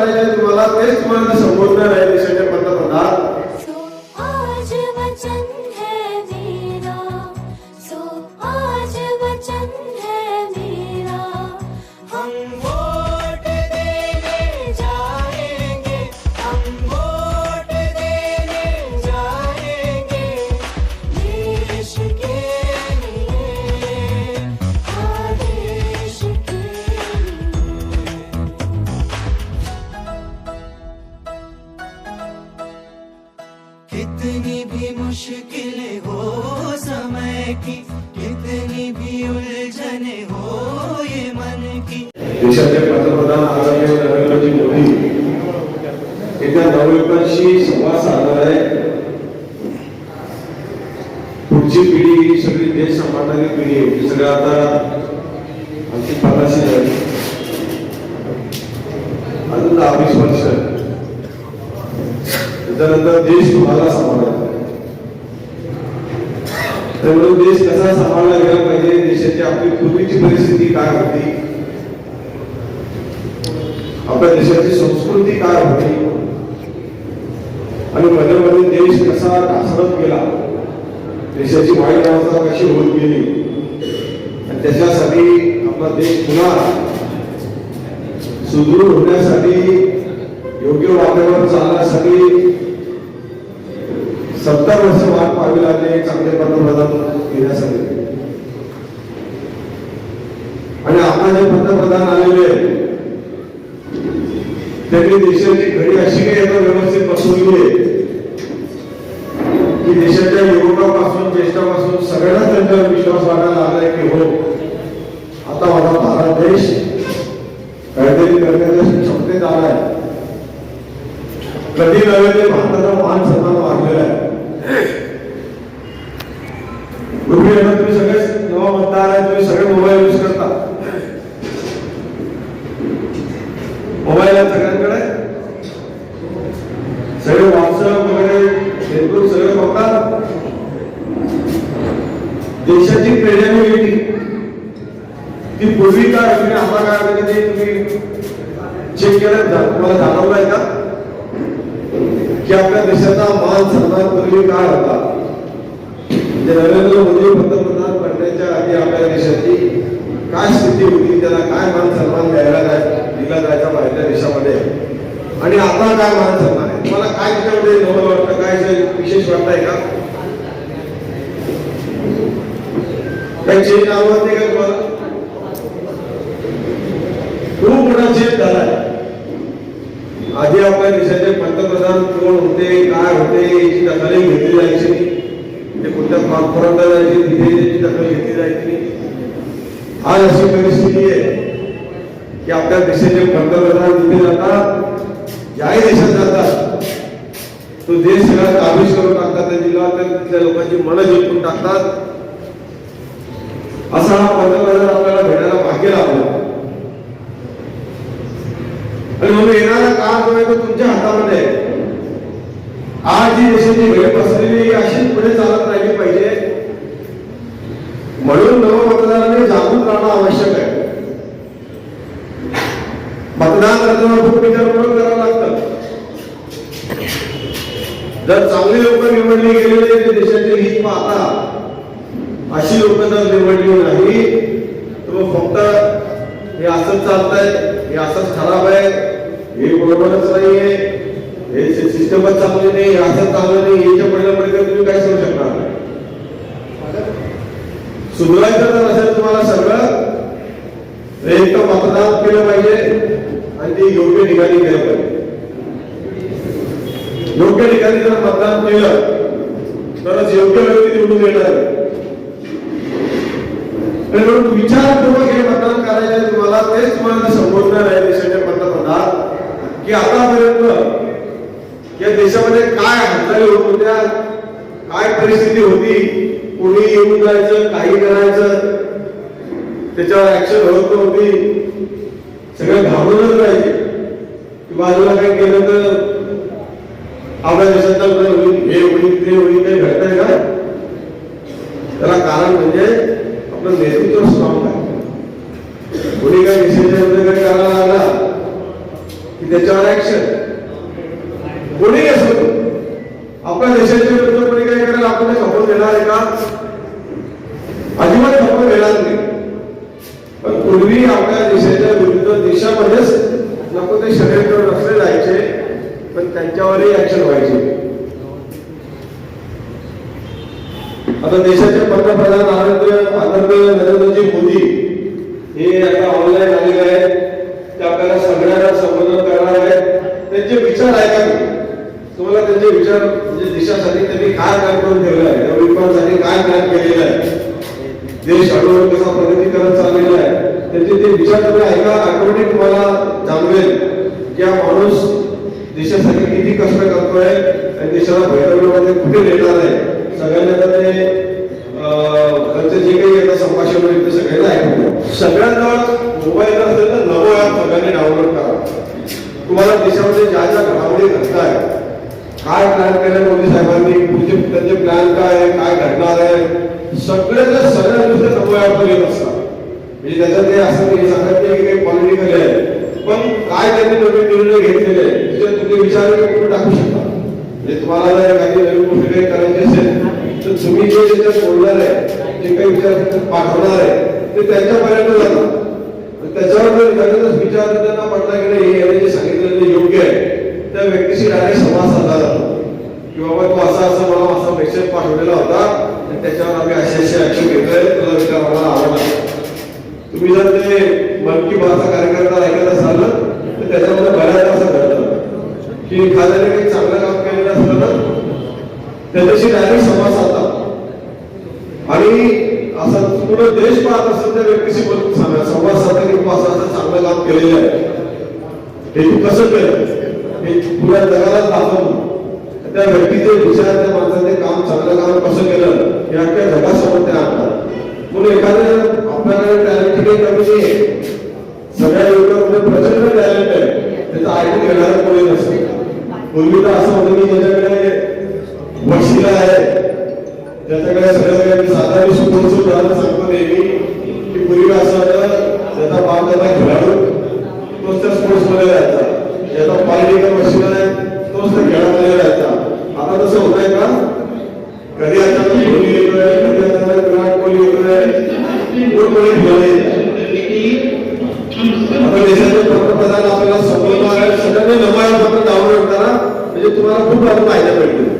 हे करायचे तुम्हाला तेच मार्ग संबोधणार आहे. देशाचे पंतप्रधान आदरणीय नरेंद्रजी मोदी येत्या नवयुवकांशी संवाद साधणार आहे पुढची पिढी ही सगळी देश सांभाळणारी पिढी आहे. ती सगळं आता आमची पन्नाशी झाली. अजून दहा वीस वर्ष. त्याच्यानंतर देश तुम्हाला सांभाळायचा त्यामुळे देश कसा सांभाळला गेला पाहिजे? देशाची आपली पूर्वीची परिस्थिती काय होती? आपल्या देशाची संस्कृती काय होती? आणि मध्ये मध्ये देश कसा ढासळत गेला? देशाची वाईट अवस्था कशी होत गेली? आणि त्याच्यासाठी आपला देश पुन्हा सुदृढ होण्यासाठी योग्य वाटेवर चालण्यासाठी सत्तर वर्ष वाट पाहावी लागली चांगले पंतप्रधान घेण्यासाठी आणि आता जे पंतप्रधान आलेले आहेत त्यांनी देशाची घडी अशी काही आता व्यवस्थित बसवली आहे की देशाच्या युवकापासून ज्येष्ठापासून सगळ्यांना त्यांच्यावर विश्वास वाटायला लागलाय की हो आता माझा भारत देश काहीतरी करण्याच्या क्षमतेत आलाय. कधी नव्हे ते भारताचा मान सन्मान वाढलेला आहे. पूर्वी आता तुम्ही सगळेच नवा मतदार आहे तुम्ही सगळे मोबाईल यूज करता. मोबाईल सगळ्यांना सगळ्यांकडे सगळे व्हॉट्सअप वगैरे फेसबुक सगळे बघतात देशाची क्रेडिबिलिटी ती पूर्वी काय होती आणि आता तुम्ही चेक केलं जा- तुम्हाला आहे का? की आपल्या देशाचा मान सन्मान पूर्वी काय होता. म्हणजे नरेंद्र मोदी पंतप्रधान बनण्याच्या आधी आपल्या देशाची काय स्थिती होती त्याला काय मान सन्मान द्यायला जाय दिला जायचा माझ्या देशामध्ये? आणि आता काय मान सन्मान आहे? तुम्हाला काय त्याच्यामध्ये नवं वाटतं? काय जे विशेष वाटतंय का? काही चेंज आवडते का तुम्हाला? आधी आपल्या देशाचे पंतप्रधान कोण होते काय होते याची दखलही घेतली जायची म्हणजे ते कोणत्या कॉन्फरन्सला जायची तिथे त्याची दखल घेतली जायची आज अशी परिस्थिती आहे की आपल्या देशाचे पंतप्रधान तिथे जातात? ज्याही देशात जातात. तो देश सगळा काबीज करून टाकतात त्या तिथल्या लोकांची मनं जिंकून टाकतात. असा हा पंतप्रधान आपल्याला भेटायला भाग्य लागला आणि काम येणारा आहे तुमच्या हातामध्ये आहे. आज जी देशाची वेळ बसलेली अशीच पुढे चालत राहिली पाहिजे. म्हणून नवमतदारांनी जागृत राहणं आवश्यक आहे. मतदान करताना खूप विचारपूर्वक करावं लागतं. जर चांगली लोक निवडली गेलेली ते देशाचे हित पाहता. अशी लोक जर निवडली नाही तर मग फक्त हे असंच चालतंय हे असंच खराब आहे. हे बरोबरच नाहीये. हे सिस्टमच चांगली नाही असं चांगलं नाही याच्या परिणाम तुम्ही काय सांगू शकणार? सुधारायचं जर असेल तुम्हाला सगळं एक तर मतदान केलं पाहिजे आणि ते योग्य ठिकाणी केलं पाहिजे. योग्य ठिकाणी जर मतदान केलं तरच योग्य व्यक्ती निवडून येणार विचार म्हणून विचारपूर्वक हे मतदान करायचे तुम्हाला तेच तुम्हाला संबोधणार की आतापर्यंत या देशामध्ये काय हालचाली होत होत्या काय परिस्थिती होती कोणी येऊन जायचं काही करायचं त्याच्यावर ऍक्शन होत नव्हती. सगळं घाबरूनच राहायचे. की बाजूला काही केलं तर आपल्या देशात तर होईल हे होईल ते होईल काही घडतंय का त्याला कारण म्हणजे खपवून देणार आहे का अजिबात खपवून देणार नाही पण पूर्वी आपल्या देशाच्या विरुद्ध देशामध्येच नको ते षडयंत्र रचले जायचे पण त्यांच्यावरही ऍक्शन व्हायचे. आता देशाचे पंतप्रधान आनंद आनंद नरेंद्रजी मोदी हे आता ऑनलाईन आलेले आहेत. ते आपल्याला सगळ्यांना संबोधन करणार आहेत. त्यांचे विचार ऐका तुम्हाला त्यांचे विचार म्हणजे देशासाठी त्यांनी काय काम करून ठेवलं आहे? त्या विकासासाठी काय काम केलेलं आहे? देश हळूहळू कसा प्रगती करत चाललेला आहे त्याचे विचार तुम्ही ऐका ऑटोमॅटिक तुम्हाला जाणवेल की हा माणूस देशासाठी किती कष्ट करतोय आणि देशाला भैरवण्यामध्ये कुठे नेणार आहे? सगळ्यांना ते अं, त्यांचे जे काही आता संभाषण होईल ते सगळ्यांना ऐकू सगळ्यांना मोबाईल असेल तर नवो ॲप सगळ्यांनी डाउनलोड करा तुम्हाला देशामध्ये ज्या ज्या घडामोडी घडताय काय प्लॅन केलं मोदी साहेबांनी पुढचे त्यांचे प्लॅन काय आहे काय घडणार आहे सगळ्याच्या सगळ्या गोष्टी नवो ॲपवर येत असतात म्हणजे त्याच्यात ते असं नाही सांगत नाही की काही पॉलिटिकल आहे पण काय त्यांनी नवीन निर्णय घेतलेले आहे त्याच्यात तुम्ही विचार करून टाकू शकता. म्हणजे तुम्हाला जर एखादी नवीन गोष्ट काही करायची असेल तर तुम्ही जे त्याच्यात बोलणार आहे जे काही विचार पाठवणार आहे ते त्यांच्यापर्यंत जातात त्याच्यावर जर एखाद्याचा विचार त्यांना पडला की नाही हे याने जे सांगितलेलं योग्य आहे त्या व्यक्तीशी डायरेक्ट संवाद साधला जातो. की बाबा तू असा असं मला असा मेसेज पाठवलेला होता आणि त्याच्यावर आम्ही असे असे ऍक्शन घेतोय तुला विचार मला आवडला. तुम्ही जर ते मन की बातचा कार्यक्रम ऐकत असाल तर त्याच्यामध्ये बऱ्याच असं घडतं. की एखाद्याने काही चांगलं काम केलेलं असलं ना त्याच्याशी डायरेक्ट संवाद साधतात. आणि असा पूर्ण देश पाहत असेल त्या व्यक्तीशी बोलून सांगा संवाद साधता की तू असं चांगलं काम केलेलं आहे. हे तू कसं केलं? हे पुऱ्या जगाला दाखवून त्या व्यक्तीचे विचार त्या माणसाने काम चांगलं काम कसं केलं? हे अख्ख्या जगासमोर त्या आणतात. म्हणून एखाद्या आपल्याला टॅलेंट काही कमी नाही सगळ्या त्याच्यामध्ये प्रचंड टॅलेंट आहे त्याचा ऐकून घेणारं कोणी नसतं. पूर्वी तर असं होतं की ज्याच्याकडे वशिला आहे त्याच्याकडे सगळं काही साधा मी सुद्धा सांगतो नेहमी. की पूर्वी असं होतं त्याचा बाप त्याचा खेळाडू तोच त्या स्पोर्ट्समध्ये राहायचा ज्याचा पॉलिटिकल वशिला आहे तोच त्या खेळामध्ये राहायचा आता तसं होत आहे का कधी अचानक धोनी येतोय कधी अचानक विराट कोहली येतोय कोण कोणी खेळले आता देशाचे पंतप्रधान आपल्याला संबोधणार सगळ्यांनी नमाया पत्र डाउनलोड करा. म्हणजे तुम्हाला खूप काही फायदा मिळतील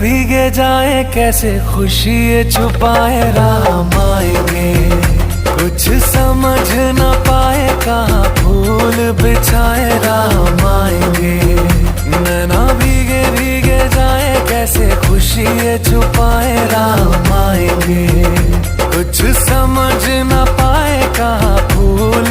भीगे जाए, कैसे खुशी छुपाए राम आएँगे कुछ समझ न पाए, कहाँ फूल बिछाए राम आएँगे नैना भीगे भीगे जाए, कैसे खुशी छुपाए राम आएँगे कुछ समझ न पाए, कहाँ फूल